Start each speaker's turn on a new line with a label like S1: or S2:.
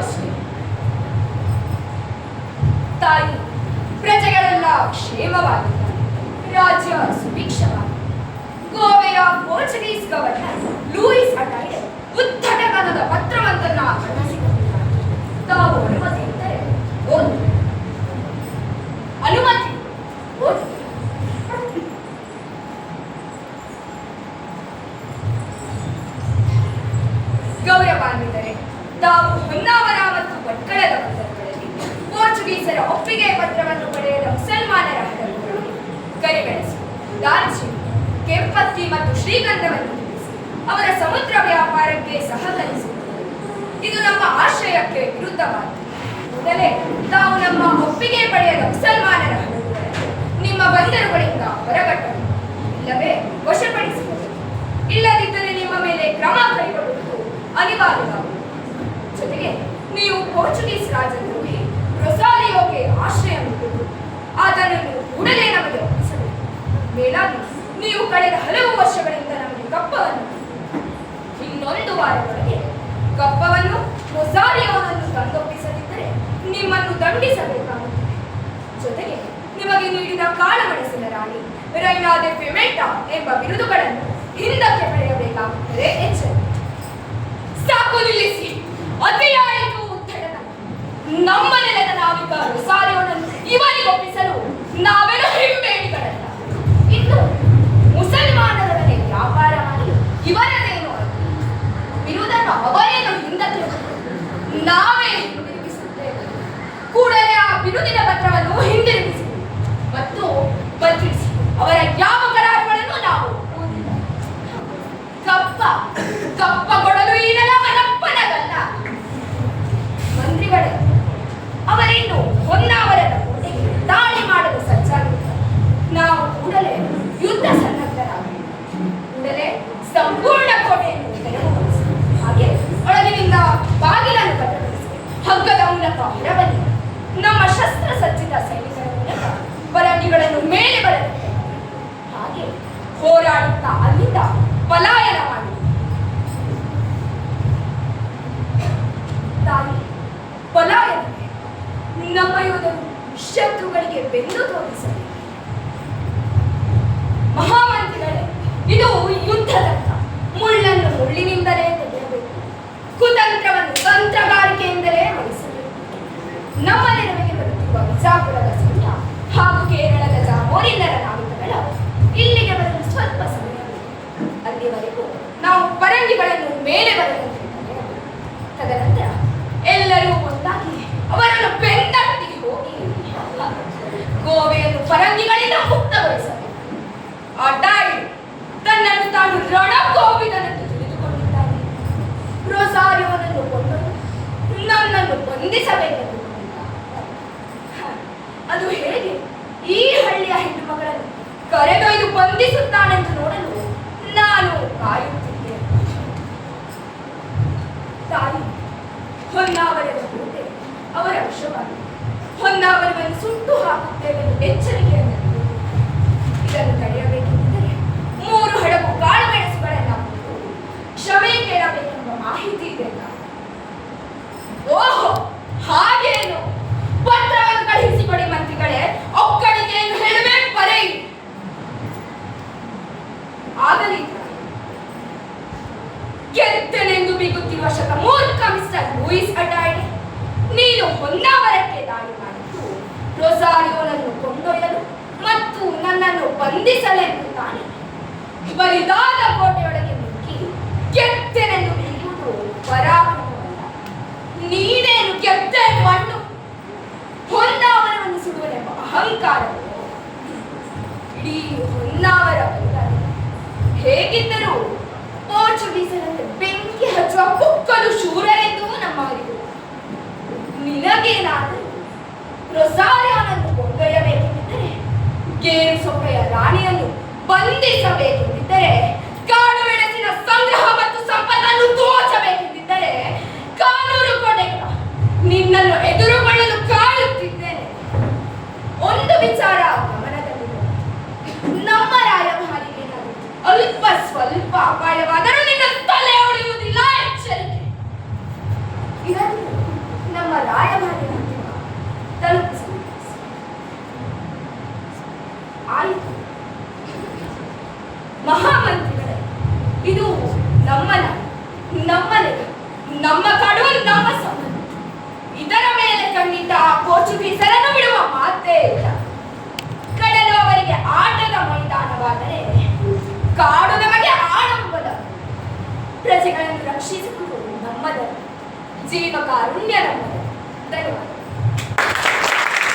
S1: ಕ್ಷೇಮವಷ್ಟೇ ತಾಯಿ, ಪ್ರಜೆಗಳೆಲ್ಲ ಕ್ಷೇಮವಾಗಿದ್ದಾರೆ ರಾಜ್ಯ ಸುಭಿಕ್ಷವಾಗಿ. ಗೋವೆಯ ಪೋರ್ಚುಗೀಸ್ ಗವರ್ನರ್ ಲೂಯಿಸ್ ಅಟೈಡ್ ಉದ್ದಟತನದ ಪತ್ರವೊಂದನ್ನು ತಾವು ಅನುಮತಿ ಇದ್ದರೆ ಅನುಮತಿ ಓದಿ ಗೌರವಾನ್ವಿತರೆ ತಾವು ಹೊನ್ನಾವರ ಮತ್ತು ಭಟ್ಕಳದ ಬಂದರುಗಳಲ್ಲಿ ಪೋರ್ಚುಗೀಸರ ಒಪ್ಪಿಗೆ ಪತ್ರವನ್ನು ಪಡೆಯಲು ಮುಸಲ್ಮಾನರ ಹಡಗುಗಳು ಕರಿಮೆಣಸು ದಾಲ್ಚಿನ್ನಿ ಕೆಂಪತ್ತಿ ಮತ್ತು ಶ್ರೀಗಂಧವನ್ನು ಅವರ ಸಮುದ್ರ ವ್ಯಾಪಾರಕ್ಕೆ ಸಹಕರಿಸುತ್ತದೆ ಇದು ನಮ್ಮ ಆಶ್ರಯಕ್ಕೆ ವಿರುದ್ಧವಾಗಿದೆ. ಮೊದಲೇ ತಾವು ನಮ್ಮ ಒಪ್ಪಿಗೆ ಪಡೆಯಲು ಮುಸಲ್ಮಾನರ ನಿಮ್ಮ ಬಂದರುಗಳಿಂದ ಹೊರಗಟ್ಟಬೇಕು. ಇಲ್ಲವೇ ವಶಪಡಿಸಬಹುದು ಇಲ್ಲದಿದ್ದರೆ ನಿಮ್ಮ ಮೇಲೆ ಕ್ರಮ ಕೈಗೊಳ್ಳುವುದು ಅನಿವಾರ್ಯವಾಗುತ್ತದೆ. ಪೋರ್ಚುಗೀಸ್ ರಾಜನು ರೊಸಾಲಿಯೋಗೆ ಆಶ್ರಯ ನೀಡುವುದು ಆತನನ್ನು ಕೂಡಲೇ ನಮಗೆ ಒಪ್ಪಿಸಬೇಕು. ಮೇಲಾಗಿ, ನೀವು ಕಳೆದ ಹಲವು ವರ್ಷಗಳಿಂದ ನಮಗೆ ಕಪ್ಪವನ್ನು ಇನ್ನೊಂದು ವಾರದೊಳಗೆ ಕಪ್ಪವನ್ನು ರೊಸಾಲಿಯೋನನ್ನು ತಂದೊಪ್ಪಿಸದಿದ್ದರೆ ನಿಮ್ಮನ್ನು ದಂಡಿಸಬೇಕಾಗುತ್ತದೆ. ಜೊತೆಗೆ ನಿಮಗೆ ನೀಡಿದ ಕಾಳಮೆಣಸಿನ ರಾಣಿ ರೈನಾದೆ ಎಂಬ ಬಿರುದುಗಳನ್ನು ಹಿಂದಕ್ಕೆ ಪಡೆಯಬೇಕಾಗುತ್ತದೆ ಎಚ್ಚರಿಕೆ ಸಾಕು ನಿಲ್ಲಿಸಿ. ಉತ್ತಡನ ನಮ್ಮ ನೆಲದ ನಾವಿಕರು ರೊಸಾರಿಯೋನನ್ನು ಇವರಿಗೊಪ್ಪಿಸಲು ನಾವೇನು ಹಿಂಬೇಡಿಗಳಲ್ಲ ಇನ್ನು ಮುಸಲ್ಮಾನರೊಡನೆ ವ್ಯಾಪಾರ ಮಾಡಿ ಇವರದೇನು ಅಲ್ಲ. ಬಿರುದನ್ನು ಅವರೇನು ಹಿಂದಕ್ಕೆ. ನಾವೇ ಹಿಂದಿರುಗಿಸುತ್ತೇವೆ ಕೂಡಲೇ ಆ ಬಿರುದಿನ ಪತ್ರವನ್ನು ಹಿಂದಿರುಗಿಸಿ ಮತ್ತು ಬದಲಿಸಿ ಅವರ ಯಾವ ಕರಾರುಗಳನ್ನು ನಮ್ಮ ಯೋಧರು ಶತ್ರುಗಳಿಗೆ ಬೆನ್ನು ತೋರಿಸಬೇಕು ಮಹಾಮಂತ್ರಿಗಳೇ, ಇದು ಯುದ್ಧದಂತ. ಮುಳ್ಳನ್ನು ಮುಳ್ಳಿನಿಂದಲೇ ತೆಗೆಯಬೇಕು. ಕುತಂತ್ರವನ್ನು ತಂತ್ರಗಾರಿಕೆಯಿಂದಲೇ ವಹಿಸಬೇಕು ನಮ್ಮ ನೆರವಿಗೆ ಬರುತ್ತಿರುವ ಬಿಜಾಪುರದ ಸೈನ್ಯ ಹಾಗೂ ಕೇರಳದ ಜಾಮೋರಿನ್ನರ ನಾವಿಕಗಳ ಇಲ್ಲಿಗೆ ಬರಲು ಸ್ವಲ್ಪ ಸಮಯ ಅಲ್ಲಿವರೆಗೂ ಪರಂಗಿಗಳಿಂದ ಮುಕ್ತಗೊಳಿಸಬೇಕು ಅಡ್ಡಾಯಿ ತನ್ನನ್ನು ತಾನು ರಣಕೋವಿದನೆಂದು ತಿಳಿದುಕೊಂಡಿದ್ದಾನೆ ರೊಸಾರಿಯೋನನ್ನು ಕೊಂಡನು ನನ್ನನ್ನು ಬಂಧಿಸಬೇಕೆಂದು ಅದು ಹೇಗೆ? ಈ ಹಳ್ಳಿಯ ಹೆಣ್ಣು ಮಗಳನ್ನು ಕರೆದೊಯ್ದು ಬಂಧಿಸುತ್ತಾನೆಂದು ನೋಡಲು ನಾನು ಕಾಯುತ್ತಿದ್ದೆ. ತಾಯಿ, ಹೊನ್ನಾವರದ ಅವರ ವಶವಾಗಿದೆ ಹೊನ್ನಾವರವನ್ನು ಸುಟ್ಟು ಹಾಕುತ್ತೇವೆ ಎಚ್ಚರಿಕೆಯನ್ನು. ಇದನ್ನು ತಡೆಯಬೇಕೆಂದರೆ ರೊಸಾರಿಯೋನನ್ನು ಕೊಂಡೊಯ್ಯಲು ಮತ್ತು ನನ್ನನ್ನು ಬಂಧಿಸಲೆಂದು ತಾನೆ. ಬರಿದಾದ ಕೋಟೆಯೊಳಗೆ ನುಗ್ಗಿ ಗೆದ್ದೆನೆಂದು ಬೀಗುವುದು ಪರಾಕ್ರಮವಲ್ಲ. ನೀನೇನು ಗೆದ್ದೆ ಮಣ್ಣು? ಹೊನ್ನಾವರವನ್ನು ಸುಡುವನೆಂಬ ಅಹಂಕಾರವು? ಇಡೀ ಹೊನ್ನಾವರ ಹೇಗಿದ್ದರೂ ಪೋರ್ಚುಗೀಸರಂತೆ ಬೆಂಕಿ ಹಚ್ಚುವ ಕುಕ್ಕಲು ಶೂರರೆಂದು ನಮ್ಮ ಅರಿವು ನಿನಗೇನಾದರೂ ರೊಸಾರಿಯಾನನ್ನು ಕೊಂಡೊಯ್ಯಬೇಕೆಂದಿದ್ದರೆ ಗೇರು ಸೊಪ್ಪೆಯ ರಾಣಿಯನ್ನು ಬಂಧಿಸಬೇಕೆಂದಿದ್ದರೆ, ಕಾಡು ಮೆಣಸಿನ ಸಂಗ್ರಹ ಮತ್ತು ಸಂಪತ್ತನ್ನು ತೋಚಬೇಕೆಂದಿದ್ದರೆ ಕಾನೂನು ಕೊಡೆ ನಿನ್ನನ್ನು ಎದುರುಗೊಳ್ಳಲು ಕಾಯುತ್ತಿದ್ದೇನೆ. ಒಂದು ವಿಚಾರ ಗಮನದಲ್ಲಿ ನಮ್ಮ ರಾಯಭಾರಿಗೆ ಅಲ್ಪ ಸ್ವಲ್ಪ ಅಪಾಯವಾದರೂ ನಿನ್ನ ತಲೆ ಉಳಿಯುವುದಿಲ್ಲ ಎಚ್ಚರಿಕೆ. ಇದನ್ನು ನಮ್ಮ ರಾಯಭಾರಿ ನಮ್ಮನ, ನಮ್ಮನೆ, ನಮ್ಮ ಕಾಡು ನಮ್ಮ ಸೌಂದರ್ಯ ಇದರ ಮೇಲೆ ಕಣ್ಣಿದ್ದ ಆ ಪೋರ್ಚುಗೀಸರನ್ನು ಬಿಡುವ ಮಾತೇ ಇಲ್ಲ. ಕಡಲು ಅವರಿಗೆ ಆಟದ ಮೈದಾನವಾದರೆ ಕಾಡು ನಮಗೆ ಆಡಂಬದ. ಪ್ರಜೆಗಳನ್ನು ರಕ್ಷಿಸಿಕೊಂಡು ನಮ್ಮದ ಜೀವ ಕಾರುಣ್ಯ ನಮ್ಮದ ಧನ್ಯವಾದ.